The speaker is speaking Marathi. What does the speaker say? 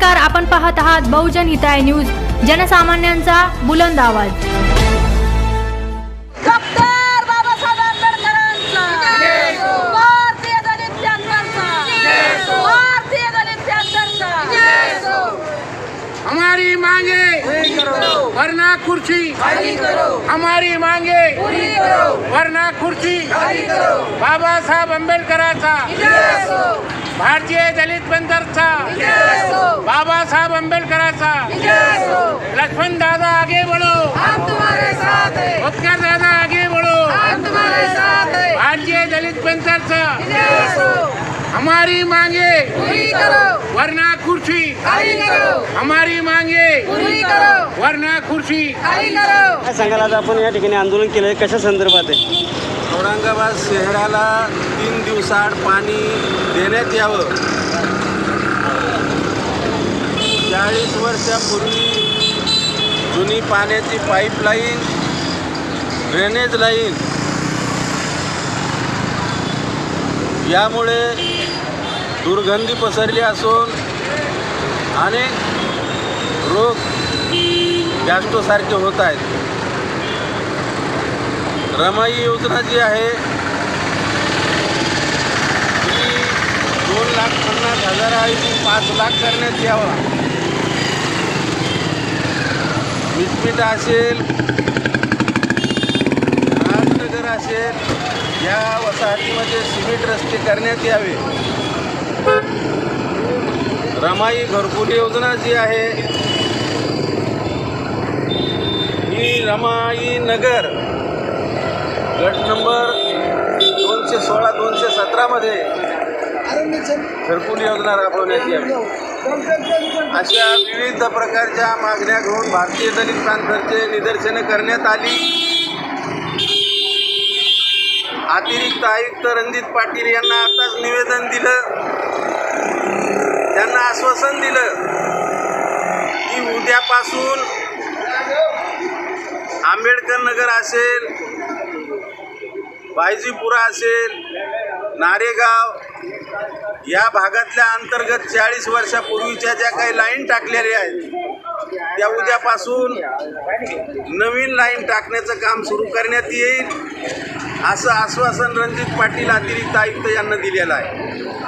नमस्कार आपण पाहत आहात बहुजन हिताय न्यूज जनसामान्यांचा बुलंद आवाज. हमारी मांगे वरना कुर्सी हमारी मांगे वरना खुर्ची। बाबासाहेब आंबेडकरांचा। भारतीय दलित बंदरचा बाबासाहेब आंबेडकरांचा लक्ष्मण दादा आगे बढ़ो उत्कर दादा आगे बढ़ो भारतीय दलित बंदरचा हमारी मांगे पूरी कुर्सी. खाली करो. हमारी मांगे. पूरी करो. वरना खुर्ची. खाली करो. काय सांगाल आज आपण या ठिकाणी आंदोलन केलं कशा संदर्भात आहे? औरंगाबाद शहराला तीन दिवसाआड पाणी देण्यात यावं. चाळीस वर्षापूर्वी जुनी पाण्याची पाईपलाईन ड्रेनेज लाईन यामुळे दुर्गंधी पसरली असून अनेक रोग गॅस्ट्रोसारखे होत आहेत. रमाई योजना जी आहे ती दोन लाख पन्नास हजाराऐवजी पाच लाख करण्यात यावा. मिटमिट असेल राजनगर असेल या वसाहतीमध्ये सिमेंट रस्ते करण्यात यावे. रमाई घरकुल योजना जी आहे ही रमाई नगर गट नंबर दोनशे सोळा दोनशे सतरामध्ये घरकुल योजना राबवण्यात यावी अशा विविध प्रकारच्या मागण्या घेऊन भारतीय दलित पॅन्थरचे निदर्शनं करण्यात आली. अतिरिक्त आयुक्त रणजित पाटील यांना आताच निवेदन दिलं. आश्वासन दिलं की उद्यापासून आंबेडकर नगर असेल बायजीपुरा असेल नारेगाव या भागातल्या अंतर्गत चाळीस वर्षापूर्वीच्या ज्या काही लाईन टाकलेल्या आहेत त्या उद्यापासून नवीन लाईन टाकण्याचं काम सुरू करण्यात येईल असं आश्वासन रणजित पाटील अतिरिक्त आयुक्त यांना दिलेलं आहे.